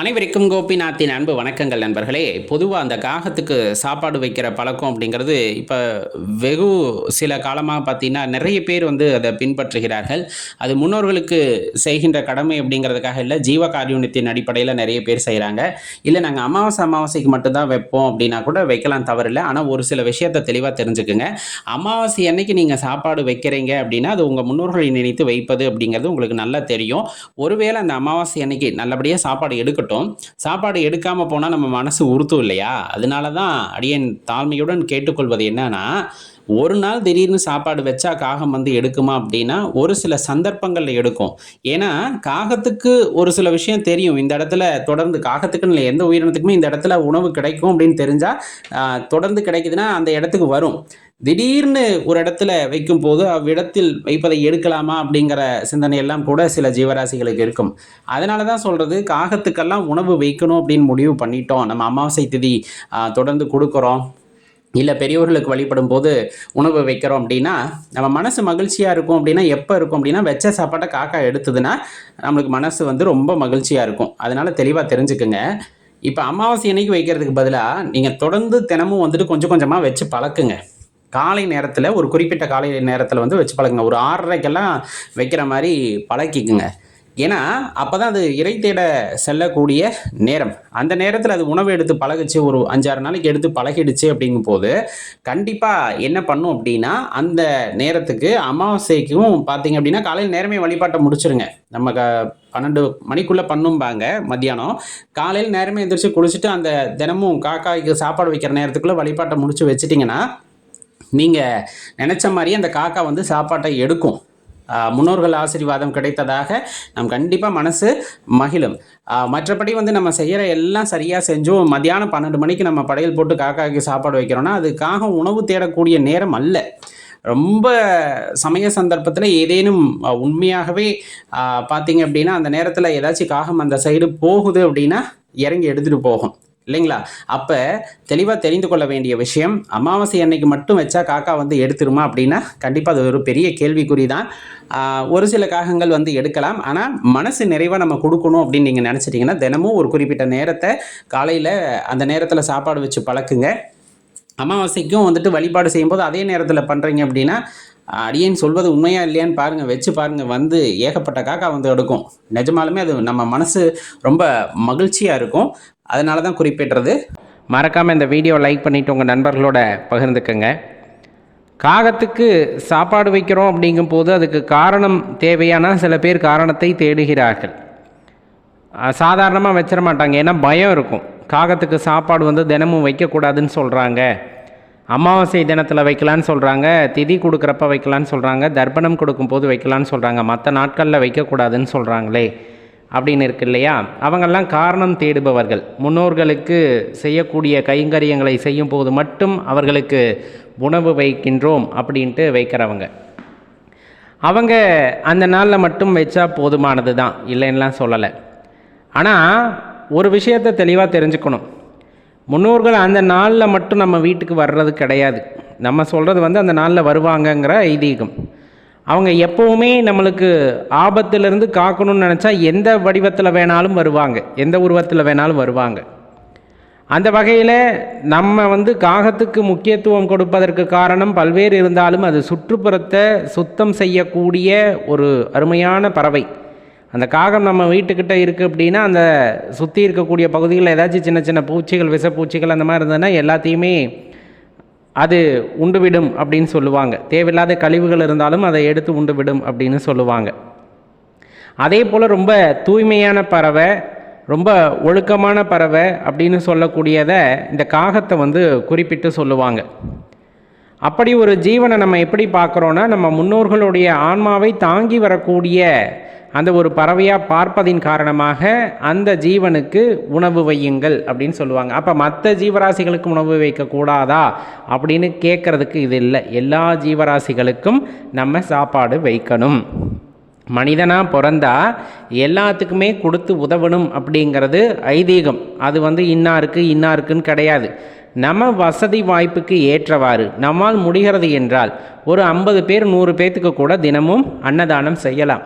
அனைவருக்கும் கோபிநாத்தின் அன்பு வணக்கங்கள் நண்பர்களே. பொதுவாக அந்த காகத்துக்கு சாப்பாடு வைக்கிற பழக்கம் அப்படிங்கிறது இப்போ வெகு சில காலமாக பார்த்தீங்கன்னா நிறைய பேர் வந்து அதை பின்பற்றுகிறார்கள். அது முன்னோர்களுக்கு செய்கின்ற கடமை அப்படிங்கிறதுக்காக இல்லை ஜீவ காரியுண்யத்தின் அடிப்படையில் நிறைய பேர் செய்கிறாங்க இல்லை நாங்கள் அமாவாசை அமாவாசைக்கு மட்டும்தான் வைப்போம் அப்படின்னா கூட வைக்கலாம் தவறில்லை. ஆனால் ஒரு சில விஷயத்தை தெளிவாக தெரிஞ்சுக்குங்க. அமாவாசை அன்னைக்கு நீங்கள் சாப்பாடு வைக்கிறீங்க அப்படின்னா அது உங்கள் முன்னோர்களை நினைத்து வைப்பது அப்படிங்கிறது உங்களுக்கு நல்லா தெரியும். ஒருவேளை அந்த அமாவாசை அன்னைக்கு நல்லபடியாக சாப்பாடு இருக்கட்டும் சாப்பாடு எடுக்காமல் போனால் நம்ம மனசு உறுத்தும் இல்லையா? அதனால தான் அடியன் தாழ்மையுடன் கேட்டுக்கொள்வது என்னன்னா ஒரு நாள் திடீர்னு சாப்பாடு வச்சா காகம் வந்து எடுக்குமா அப்படின்னா ஒரு சில சந்தர்ப்பங்களில் எடுக்கும். ஏன்னா காகத்துக்கு ஒரு சில விஷயம் தெரியும். இந்த இடத்துல தொடர்ந்து காகத்துக்குன்னு இல்லை எந்த உயிரினத்துக்குமே இந்த இடத்துல உணவு கிடைக்கும் அப்படின்னு தெரிஞ்சால் தொடர்ந்து கிடைக்குதுன்னா அந்த இடத்துக்கு வரும். திடீர்னு ஒரு இடத்துல வைக்கும் போது அவ்விடத்தில் வைப்பதை எடுக்கலாமா அப்படிங்கிற சிந்தனை எல்லாம் கூட சில ஜீவராசிகளுக்கு இருக்கும். அதனால தான் சொல்கிறது காகத்துக்கெல்லாம் உணவு வைக்கணும் அப்படின்னு முடிவு பண்ணிட்டோம். நம்ம அமாவாசை திதி தொடர்ந்து கொடுக்குறோம். இல்லை பெரியவர்களுக்கு வழிபடும் போது உணவு வைக்கிறோம் அப்படின்னா நம்ம மனசு மகிழ்ச்சியாக இருக்கும் அப்படின்னா எப்போ இருக்கும் அப்படின்னா வெச்ச சாப்பாட்டை காக்கா எடுத்ததுன்னா நம்மளுக்கு மனசு வந்து ரொம்ப மகிழ்ச்சியாக இருக்கும். அதனால் தெளிவாக தெரிஞ்சுக்குங்க. இப்போ அமாவாசை அன்னைக்கு வைக்கிறதுக்கு பதிலாக நீங்கள் தொடர்ந்து தினமும் வந்துட்டு கொஞ்சம் கொஞ்சமாக வச்சு பழக்குங்க. காலை நேரத்தில் ஒரு குறிப்பிட்ட காலை நேரத்தில் வந்து வச்சு பழகுங்க. ஒரு ஆறரைக்கெல்லாம் வைக்கிற மாதிரி பழக்கிக்குங்க. ஏன்னா அப்போ தான் அது இறை தேட செல்லக்கூடிய நேரம். அந்த நேரத்தில் அது உணவு எடுத்து பழகிச்சு ஒரு அஞ்சாறு நாளைக்கு எடுத்து பழகிடுச்சு அப்படிங்கும் போது கண்டிப்பாக என்ன பண்ணும் அப்படின்னா அந்த நேரத்துக்கு அமாவாசைக்கும் பார்த்தீங்க அப்படின்னா காலையில் நேரமே வழிபாட்டை முடிச்சிருங்க. நம்ம க பன்னெண்டு மணிக்குள்ளே பண்ணும்பாங்க மத்தியானம். காலையில் நேரமே எந்திரிச்சு குளிச்சுட்டு அந்த தினமும் காக்காய்க்கு சாப்பாடு வைக்கிற நேரத்துக்குள்ளே வழிபாட்டை முடிச்சு வச்சுட்டிங்கன்னா நீங்கள் நினச்ச மாதிரியே அந்த காக்கா வந்து சாப்பாட்டை எடுக்கும். முன்னோர்கள் ஆசீர்வாதம் கிடைத்ததாக நம் கண்டிப்பாக மனசு மகிழும். மற்றபடி வந்து நம்ம செய்கிற எல்லாம் சரியாக செஞ்சோம் மத்தியானம் பன்னெண்டு மணிக்கு நம்ம படையல் போட்டு காக்காய்க்கு சாப்பாடு வைக்கிறோன்னா அது காகம் உணவு தேடக்கூடிய நேரம் அல்ல. ரொம்ப சமய சந்தர்ப்பத்தில் ஏதேனும் உண்மையாகவே பார்த்தீங்க அப்படின்னா அந்த நேரத்தில் ஏதாச்சும் காகம் அந்த சைடு போகுது அப்படின்னா இறங்கி எடுத்துகிட்டு போகும். இல்லைங்களா? அப்போ தெளிவாக தெரிந்து கொள்ள வேண்டிய விஷயம் அமாவாசை அன்னைக்கு மட்டும் வச்சா காக்கா வந்து எடுத்துருமா அப்படின்னா கண்டிப்பாக அது ஒரு பெரிய கேள்விக்குறி தான் ஒரு சில காகங்கள் வந்து எடுக்கலாம். ஆனால் மனசு நிறைவாக நம்ம கொடுக்கணும் அப்படின்னு நீங்கள் நினச்சிட்டிங்கன்னா தினமும் ஒரு குறிப்பிட்ட நேரத்தை காலையில் அந்த நேரத்தில் சாப்பாடு வச்சு பழக்குங்க. அமாவாசைக்கும் வந்துட்டு வழிபாடு செய்யும்போது அதே நேரத்தில் பண்ணுறீங்க அப்படின்னா அடியேன் சொல்வது உண்மையா இல்லையான்னு பாருங்கள் வச்சு பாருங்கள் வந்து ஏகப்பட்ட காக்கா வந்து எடுக்கும். நிஜமாலுமே அது நம்ம மனசு ரொம்ப மகிழ்ச்சியாக இருக்கும். அதனால தான் குறிப்பிடுறது. மறக்காமல் இந்த வீடியோ லைக் பண்ணிவிட்டு உங்கள் நண்பர்களோட பகிர்ந்துக்கங்க. காகத்துக்கு சாப்பாடு வைக்கிறோம் அப்படிங்கும்போது அதுக்கு காரணம் தேவையான சில பேர் காரணத்தை தேடுகிறார்கள். சாதாரணமாக வச்சிட மாட்டாங்க. ஏன்னா பயம் இருக்கும். காகத்துக்கு சாப்பாடு வந்து தினமும் வைக்கக்கூடாதுன்னு சொல்கிறாங்க அமாவாசை தினத்தில் வைக்கலான்னு சொல்கிறாங்க திதி கொடுக்குறப்ப வைக்கலான்னு சொல்கிறாங்க தர்ப்பணம் கொடுக்கும்போது வைக்கலான்னு சொல்கிறாங்க மற்ற நாட்களில் வைக்கக்கூடாதுன்னு சொல்கிறாங்களே அப்படின்னு இருக்கு இல்லையா? அவங்கெல்லாம் காரணம் தேடுபவர்கள். முன்னோர்களுக்கு செய்யக்கூடிய கைங்கரியங்களை செய்யும் போது மட்டும் அவர்களுக்கு உணவு வைக்கின்றோம் அப்படின்ட்டு வைக்கிறவங்க. அவங்க அந்த நாளில் மட்டும் வச்சா போதுமானது தான் இல்லைன்னுலாம் சொல்லலை. ஆனால் ஒரு விஷயத்தை தெளிவாக தெரிஞ்சுக்கணும். முன்னோர்கள் அந்த நாளில் மட்டும் நம்ம வீட்டுக்கு வர்றது கிடையாது. நம்ம சொல்கிறது வந்து அந்த நாளில் வருவாங்கங்கிற ஐதீகம். அவங்க எப்போவுமே நம்மளுக்கு ஆபத்திலிருந்து காக்கணும்னு நினச்சா எந்த வடிவத்தில் வேணாலும் வருவாங்க. எந்த உருவத்தில் வேணாலும் வருவாங்க. அந்த வகையில் நம்ம வந்து காகத்துக்கு முக்கியத்துவம் கொடுப்பதற்கு காரணம் பல்வேறு இருந்தாலும் அது சுற்றுப்புறத்தை சுத்தம் செய்யக்கூடிய ஒரு அருமையான பறவை. அந்த காகம் நம்ம வீட்டுக்கிட்ட இருக்குது அப்படின்னா அந்த சுற்றி இருக்கக்கூடிய பகுதிகளில் ஏதாச்சும் சின்ன சின்ன பூச்சிகள் விஷப்பூச்சிகள் அந்த மாதிரி இருந்ததுன்னா எல்லாத்தையுமே அது உண்டுவிடும் அப்படின்னு சொல்லுவாங்க. தேவையில்லாத கழிவுகள் இருந்தாலும் அதை எடுத்து உண்டுவிடும் அப்படின்னு சொல்லுவாங்க. அதே போல் ரொம்ப தூய்மையான பறவை ரொம்ப ஒழுக்கமான பறவை அப்படின்னு சொல்லக்கூடியதை இந்த காகத்தை வந்து குறிப்பிட்டு சொல்லுவாங்க. அப்படி ஒரு ஜீவனை நம்ம எப்படி பார்க்குறோன்னா நம்ம முன்னோர்களுடைய ஆன்மாவை தாங்கி வரக்கூடிய அந்த ஒரு பறவையாக பார்ப்பதின் காரணமாக அந்த ஜீவனுக்கு உணவு வையுங்கள் அப்படின்னு சொல்லுவாங்க. அப்போ மற்ற ஜீவராசிகளுக்கு உணவு வைக்கக்கூடாதா அப்படின்னு கேட்குறதுக்கு இது இல்லை. எல்லா ஜீவராசிகளுக்கும் நம்ம சாப்பாடு வைக்கணும். மனிதனாக பிறந்தா எல்லாத்துக்குமே கொடுத்து உதவணும் அப்படிங்கிறது ஐதீகம். அது வந்து இன்னாருக்கு இன்னாருக்குன்னு கிடையாது. நம்ம வசதி வாய்ப்புக்கு ஏற்றவாறு நம்மால் முடிகிறது என்றால் ஒரு ஐம்பது பேர் நூறு பேர்த்துக்கு கூட தினமும் அன்னதானம் செய்யலாம்.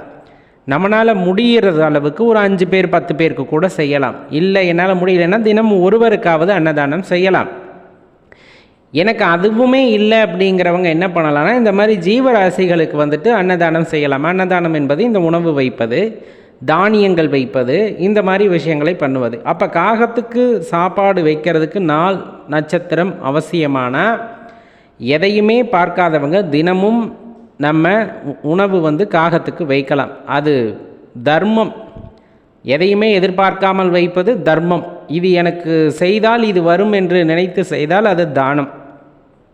நம்மளால் முடிகிறது அளவுக்கு ஒரு அஞ்சு பேர் பத்து பேருக்கு கூட செய்யலாம். இல்லை என்னால் முடியலைன்னா தினமும் ஒருவருக்காவது அன்னதானம் செய்யலாம். எனக்கு அதுவுமே இல்லை அப்படிங்கிறவங்க என்ன பண்ணலாம்னா இந்த மாதிரி ஜீவராசிகளுக்கு வந்துட்டு அன்னதானம் செய்யலாம். அன்னதானம் என்பது இந்த உணவு வைப்பது. தானியங்கள் வைப்பது இந்த மாதிரி விஷயங்களை பண்ணுவது. அப்போ காகத்துக்கு சாப்பாடு வைக்கிறதுக்கு நாள் நட்சத்திரம் அவசியமான எதையுமே பார்க்காதவங்க தினமும் நம்ம உ- உணவு வந்து காகத்துக்கு வைக்கலாம். அது தர்மம். எதையுமே எதிர்பார்க்காமல் வைப்பது தர்மம். இது எனக்கு செய்தால் இது வரும் என்று நினைத்து செய்தால் அது தானம்.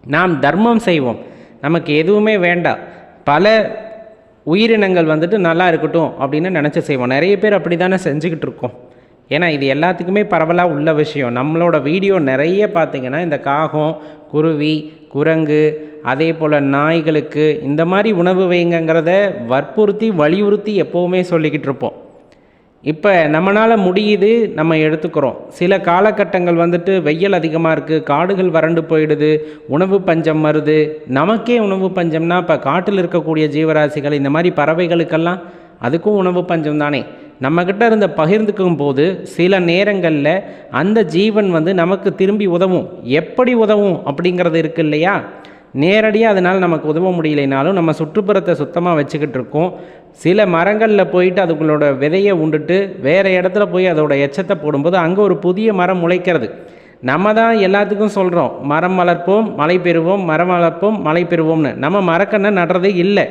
நாம் தர்மம் செய்வோம். நமக்கு எதுவுமே வேண்டாம். பல உயிரினங்கள் வந்துட்டு நல்லா இருக்கட்டும் அப்படின்னு நினச்சி செய்வோம். நிறைய பேர் அப்படி தானே செஞ்சுக்கிட்டு இருக்கோம். ஏன்னா இது எல்லாத்துக்குமே பரவலாக உள்ள விஷயம். நம்மளோட வீடியோ நிறைய பார்த்தீங்கன்னா இந்த காகம் குருவி குரங்கு அதே போல் நாய்களுக்கு இந்த மாதிரி உணவு வைங்கங்கிறத வற்புறுத்தி வலியுறுத்தி எப்போவுமே சொல்லிக்கிட்டு இருப்போம். இப்போ நம்மளால் முடியுது நம்ம எடுத்துக்கிறோம். சில காலகட்டங்கள் வந்துட்டு வெயில் அதிகமாக இருக்குது காடுகள் வறண்டு போயிடுது உணவு பஞ்சம் வருது. நமக்கே உணவு பஞ்சம்னா இப்போ காட்டில் இருக்கக்கூடிய ஜீவராசிகள் இந்த மாதிரி பறவைகளுக்கெல்லாம் அதுக்கும் உணவு பஞ்சம் தானே. நம்மக்கிட்ட இருந்த பகிர்ந்துக்கும் போது சில நேரங்களில் அந்த ஜீவன் வந்து நமக்கு திரும்பி உதவும். எப்படி உதவும் அப்படிங்கிறது இருக்கு இல்லையா? நேரடியாக அதனால் நமக்கு உதவ முடியலைனாலும் நம்ம சுற்றுப்புறத்தை சுத்தமாக வச்சுக்கிட்டு இருக்கோம். சில மரங்களில் போயிட்டு அதுங்களோட விதையை உண்டுட்டு வேறு இடத்துல போய் அதோட எச்சத்தை போடும்போது அங்கே ஒரு புதிய மரம் முளைக்கிறது. நம்ம தான் எல்லாத்துக்கும் சொல்கிறோம் மரம் வளர்ப்போம் மழை பெறுவோம் மரம் வளர்ப்போம் மழை பெறுவோம்னு. நம்ம மரக்கண்ணை நடுறதே இல்லை.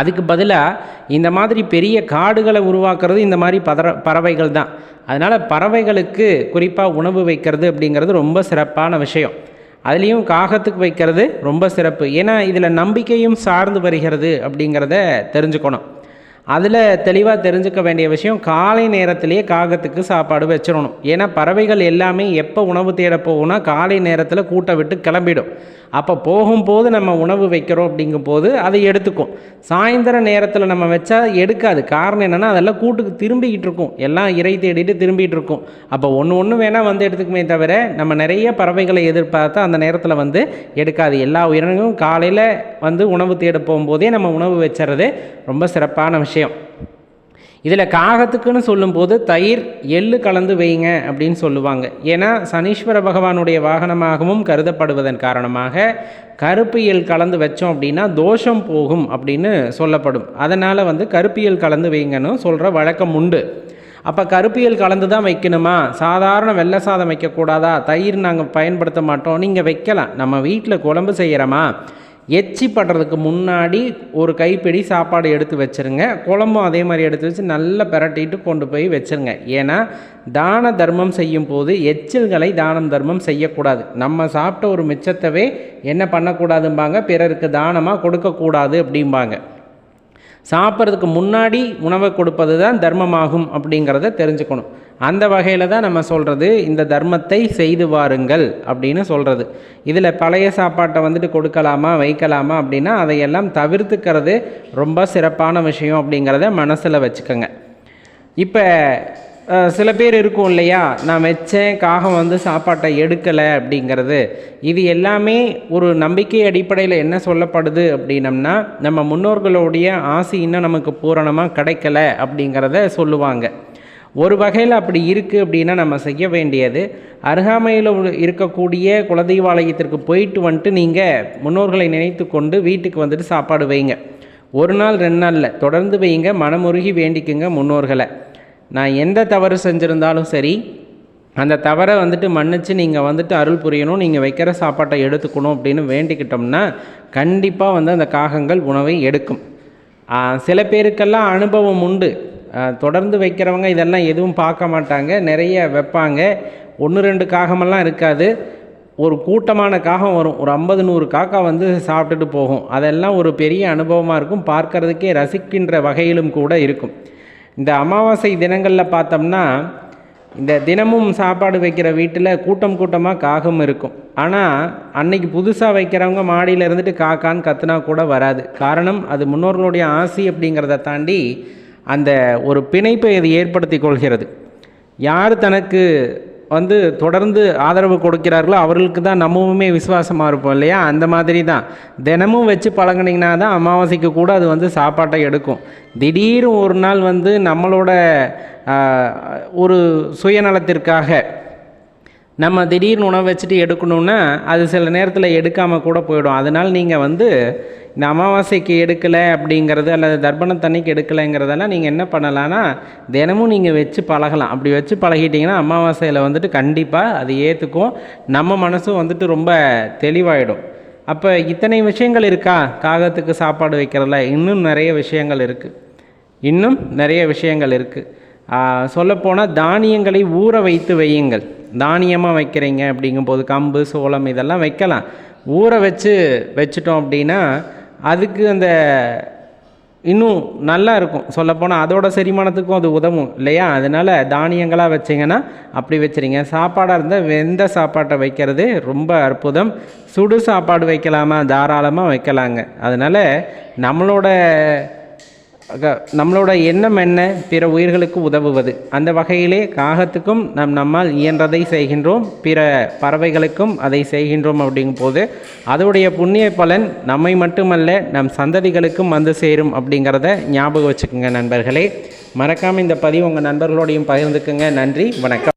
அதுக்கு பதிலாக இந்த மாதிரி பெரிய காடுகளை உருவாக்குறது இந்த மாதிரி பதற பறவைகள் தான். அதனால் பறவைகளுக்கு குறிப்பாக உணவு வைக்கிறது அப்படிங்கிறது ரொம்ப சிறப்பான விஷயம். அதுலேயும் காகத்துக்கு வைக்கிறது ரொம்ப சிறப்பு. ஏன்னா இதில் நம்பிக்கையும் சார்ந்து வருகிறது அப்படிங்கிறத தெரிஞ்சுக்கணும். அதில் தெளிவாக தெரிஞ்சுக்க வேண்டிய விஷயம் காலை நேரத்திலேயே காகத்துக்கு சாப்பாடு வச்சிடணும். ஏன்னா பறவைகள் எல்லாமே எப்போ உணவு தேட போகும்னா காலை நேரத்தில் கூட்டை விட்டு கிளம்பிடும். அப்போ போகும்போது நம்ம உணவு வைக்கிறோம் அப்படிங்கும்போது அதை எடுத்துக்கும். சாயந்தர நேரத்தில் நம்ம வச்சா எடுக்காது. காரணம் என்னென்னா அதெல்லாம் கூட்டுக்கு திரும்பிக்கிட்டு இருக்கும். எல்லாம் இறை தேடிட்டு திரும்பிகிட்டு இருக்கும். அப்போ ஒன்று ஒன்று வேணால் வந்து எடுத்துக்குமே தவிர நம்ம நிறைய பறவைகளை எதிர்பார்த்து அந்த நேரத்தில் வந்து எடுக்காது. எல்லா உயிரினங்களும் காலையில் வந்து உணவு தேட போகும்போதே நம்ம உணவு வச்சுறது ரொம்ப சிறப்பான விஷயம். இதில் காகத்துக்குன்னு சொல்லும்போது தயிர் எள்ளு கலந்து வைங்க அப்படின்னு சொல்லுவாங்க. ஏன்னா சனீஸ்வர பகவானுடைய வாகனமாகவும் கருதப்படுவதன் காரணமாக கருப்பு எள் கலந்து வச்சோம் அப்படின்னா தோஷம் போகும் அப்படின்னு சொல்லப்படும். அதனால் வந்து கருப்பியல் கலந்து வைங்கன்னு சொல்கிற வழக்கம் உண்டு. அப்போ கருப்பியல் கலந்து தான் வைக்கணுமா? சாதாரண வெள்ளை சாதம் வைக்கக்கூடாதா? தயிர் நாங்கள் பயன்படுத்த மாட்டோம். நீங்கள் வைக்கலாம். நம்ம வீட்டில் குழம்பு செய்கிறோமா எச்சி படுறதுக்கு முன்னாடி ஒரு கைப்பிடி சாப்பாடு எடுத்து வச்சிருங்க. குழம்பும் அதே மாதிரி எடுத்து வச்சு நல்லா பிரட்டிட்டு கொண்டு போய் வச்சிருங்க. ஏன்னா தான தர்மம் செய்யும் போது எச்சில்களை தானம் தர்மம் செய்யக்கூடாது. நம்ம சாப்பிட்ட ஒரு மிச்சத்தவே என்ன பண்ணக்கூடாதும்பாங்க? பிறருக்கு தானமாக கொடுக்கக்கூடாது அப்படிம்பாங்க. சாப்பிட்றதுக்கு முன்னாடி உணவை கொடுப்பது தான் தர்மமாகும் அப்படிங்கிறத தெரிஞ்சுக்கணும். அந்த வகையில் தான் நம்ம சொல்கிறது இந்த தர்மத்தை செய்து வாருங்கள் அப்படின்னு சொல்கிறது இதில் பழைய சாப்பாட்டை வந்துட்டு கொடுக்கலாமா வைக்கலாமா அப்படின்னா அதையெல்லாம் தவிர்த்துக்கிறது ரொம்ப சிறப்பான விஷயம் அப்படிங்கிறத மனசில் வச்சுக்கோங்க. இப்போ சில பேர் இருக்கும் இல்லையா? நான் வச்சேன் காகம் வந்து சாப்பாட்டை எடுக்கலை அப்படிங்கிறது. இது எல்லாமே ஒரு நம்பிக்கை அடிப்படையில் என்ன சொல்லப்படுது அப்படின்னம்னா நம்ம முன்னோர்களுடைய ஆசை இன்னும் நமக்கு பூரணமாக கிடைக்கல அப்படிங்கிறத சொல்லுவாங்க. ஒரு வகையில் அப்படி இருக்குது அப்படின்னா நம்ம செய்ய வேண்டியது அருகாமையில் உள்ள- இருக்கக்கூடிய குலதெய்வாலயத்திற்கு போயிட்டு வந்துட்டு நீங்கள் முன்னோர்களை நினைத்து கொண்டு வீட்டுக்கு வந்துட்டு சாப்பாடு வைங்க. ஒரு நாள் ரெண்டு நாளில் தொடர்ந்து வைங்க மனமுருகி வேண்டிக்குங்க முன்னோர்களை. நான் எந்த தவறு செஞ்சுருந்தாலும் சரி அந்த தவறை வந்துட்டு மன்னிச்சு நீங்கள் வந்துட்டு அருள் புரியணும் நீங்கள் வைக்கிற சாப்பாட்டை எடுத்துக்கணும் அப்படின்னு வேண்டிக்கிட்டோம்னா கண்டிப்பாக வந்து அந்த காகங்கள் உணவை எடுக்கும். சில பேருக்கெல்லாம் அனுபவம் உண்டு. தொடர்ந்து வைக்கிறவங்க இதெல்லாம் எதுவும் பார்க்க மாட்டாங்க. நிறைய வைப்பாங்க. ஒன்று ரெண்டு காகமெல்லாம் இருக்காது. ஒரு கூட்டமான காகம் வரும். ஒரு ஐம்பது நூறு காக்கா வந்து சாப்பிட்டுட்டு போகும். அதெல்லாம் ஒரு பெரிய அனுபவமாக இருக்கும். பார்க்கறதுக்கே ரசிக்கின்ற வகையிலும் கூட இருக்கும். இந்த அமாவாசை தினங்களில் பார்த்தோம்னா இந்த தினமும் சாப்பாடு வைக்கிற வீட்டில் கூட்டம் கூட்டமாக காகம் இருக்கும். ஆனால் அன்னைக்கு புதுசாக வைக்கிறவங்க மாடியில் இருந்துட்டு காக்கான்னு கத்துனா கூட வராது. காரணம் அது முன்னோர்களுடைய ஆசி அப்படிங்கிறத தாண்டி அந்த ஒரு பிணைப்பை அது ஏற்படுத்தி கொள்கிறது. யார் தனக்கு வந்து தொடர்ந்து ஆதரவு கொடுக்கிறார்களோ அவர்களுக்கு தான் நம்மவுமே விசுவாசமாக இருப்போம் இல்லையா? அந்த மாதிரி தான் தினமும் வச்சு பழகுனீங்கன்னா தான் அமாவாசைக்கு கூட அது வந்து சாப்பாட்டை எடுக்கும். திடீர்னு ஒரு நாள் வந்து நம்மளோட ஒரு சுயநலத்திற்காக நம்ம திடீர்னு உணவு வச்சுட்டு எடுக்கணும்னா அது சில நேரத்தில் எடுக்காமல் கூட போயிடும். அதனால் நீங்கள் வந்து இந்த அமாவாசைக்கு எடுக்கலை அப்படிங்கிறது அல்லது தர்ப்பணத்தன்னைக்கு எடுக்கலைங்கிறதெல்லாம் நீங்கள் என்ன பண்ணலான்னா தினமும் நீங்கள் வச்சு பழகலாம். அப்படி வச்சு பழகிட்டிங்கன்னா அமாவாசையில் வந்துட்டு கண்டிப்பாக அது ஏற்றுக்கும் நம்ம மனசும் வந்துட்டு ரொம்ப தெளிவாயிடும். அப்போ இத்தனை விஷயங்கள் இருக்கா? காகத்துக்கு சாப்பாடு வைக்கிறதுல இன்னும் நிறைய விஷயங்கள் இருக்குது இன்னும் நிறைய விஷயங்கள் இருக்குது சொல்லப்போனால் தானியங்களை ஊற வைத்து வையுங்கள். தானியமாக வைக்கிறீங்க அப்படிங்கும்போது கம்பு சோளம் இதெல்லாம் வைக்கலாம். ஊற வச்சு வச்சிட்டோம் அப்படின்னா அதுக்கு அந்த இன்னும் நல்லா இருக்கும். சொல்லப்போனால் அதோட செரிமானத்துக்கும் அது உதவும் இல்லையா? அதனால் தானியங்களாக வச்சிங்கன்னா அப்படி வச்சுருங்க. சாப்பாடாக இருந்தால் வெந்த சாப்பாட்டை வைக்கிறது ரொம்ப அற்புதம். சுடு சாப்பாடு வைக்கலாமா? தாராளமாக வைக்கலாங்க. அதனால் நம்மளோட நம்மளோட எண்ணம் என்ன? பிற உயிர்களுக்கு உதவுவது. அந்த வகையிலே காகத்துக்கும் நம் நம்மால் இயன்றதை செய்கின்றோம். பிற பறவைகளுக்கும் அதை செய்கின்றோம் அப்படிங்கும் போது அதோடைய புண்ணிய பலன் நம்மை மட்டுமல்ல நம் சந்ததிகளுக்கும் வந்து சேரும் அப்படிங்கிறத ஞாபகம் வச்சுக்கோங்க நண்பர்களே. மறக்காமல் இந்த பதிவு உங்கள் நண்பர்களோடையும் பகிர்ந்துக்குங்க. நன்றி வணக்கம்.